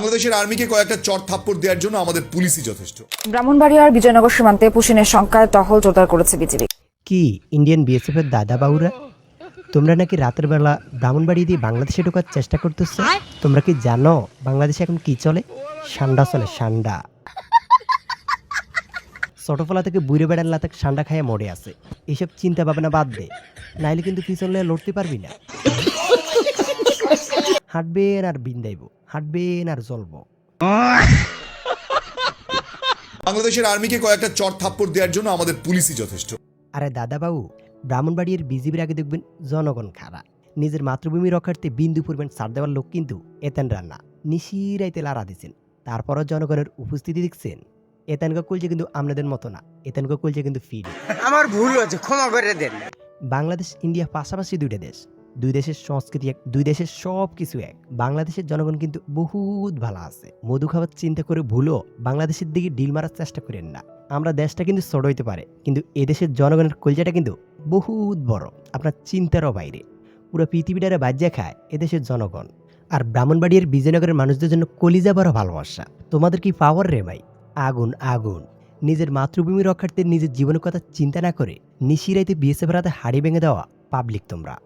বাংলাদেশের আর্মিকে কয়েকটা চট থাপ্পড় দেওয়ার জন্য আমাদের পুলিশই যথেষ্ট। ব্রাহ্মণবাড়িয়ার বিজয়নগর সীমান্তে পুশিনের সংখ্যায় টহল জোরদার করেছে বিজিবি। কি ইন্ডিয়ান বিএসএফ এর দাদা বাবুরা তোমরা নাকি রাতের বেলা ব্রাহ্মণবাড়ি দিয়ে বাংলাদেশে ঢোকার চেষ্টা করতেছ? তোমরা কি জানো বাংলাদেশে এখন কি চলে? সান্ডা চলে সান্ডা। ছোটফলা থেকে বুড়ে বেড়ান লাতে সান্ডা খাইয়া মরে আছে। এইসব চিন্তা ভাবনা বাদ দে। নাইলে কিন্তু পিছন লড়তে পারবি না। হাঁটবেন আর বিন্দাইব হাঁটবেন আর জ্বলবো। বাংলাদেশের আর্মিকে কয়েকটা চট থাপ্পড় দেওয়ার জন্য আমাদের পুলিশই যথেষ্ট। আরে দাদাবাবু ব্রাহ্মণবাড়ির বিজিবির আগে দেখবেন জনগণ খারা নিজের মাতৃভূমি রক্ষার্থে বিন্দু পূর্বেন ছাড় দেওয়ার লোক কিন্তু এতেন রান্না। নিশিরাইতে লাড়া দিচ্ছেন তারপরও জনগণের উপস্থিতি দেখছেন। এতেনকা কুলছে কিন্তু আপনাদের মতো না। এতেন এতেনকা কুলছে কিন্তু ফিড আমার ভুল হয়েছে ক্ষমা করে দেন। বাংলাদেশ ইন্ডিয়া পাশাপাশি দুইটা দেশ। দুই দেশের সংস্কৃতি এক, দুই দেশের সব কিছু এক। বাংলাদেশের জনগণ কিন্তু বহুত ভালো আছে। মধু খাবার চিন্তা করে ভুলো বাংলাদেশের দিকে ডিল মারার চেষ্টা করেন না। আমরা দেশটা কিন্তু ছোট হইতে পারে, কিন্তু এদেশের জনগণের কলজাটা কিন্তু বহুত বড়। আপনার চিন্তারও বাইরে। পুরো পৃথিবীটারে বাজ্যা খায় এদেশের জনগণ। আর ব্রাহ্মণবাড়ির বিজয়নগরের মানুষদের জন্য কলিজা বড় ভালোবাসা। তোমাদের কি পাওয়ার রে ভাই? আগুন আগুন। নিজের মাতৃভূমি রক্ষার্থে নিজের জীবনের কথা চিন্তা না করে নিশিরাইতে বিএসএফ রাতে হাড়ি ভেঙে দেওয়া পাবলিক তোমরা।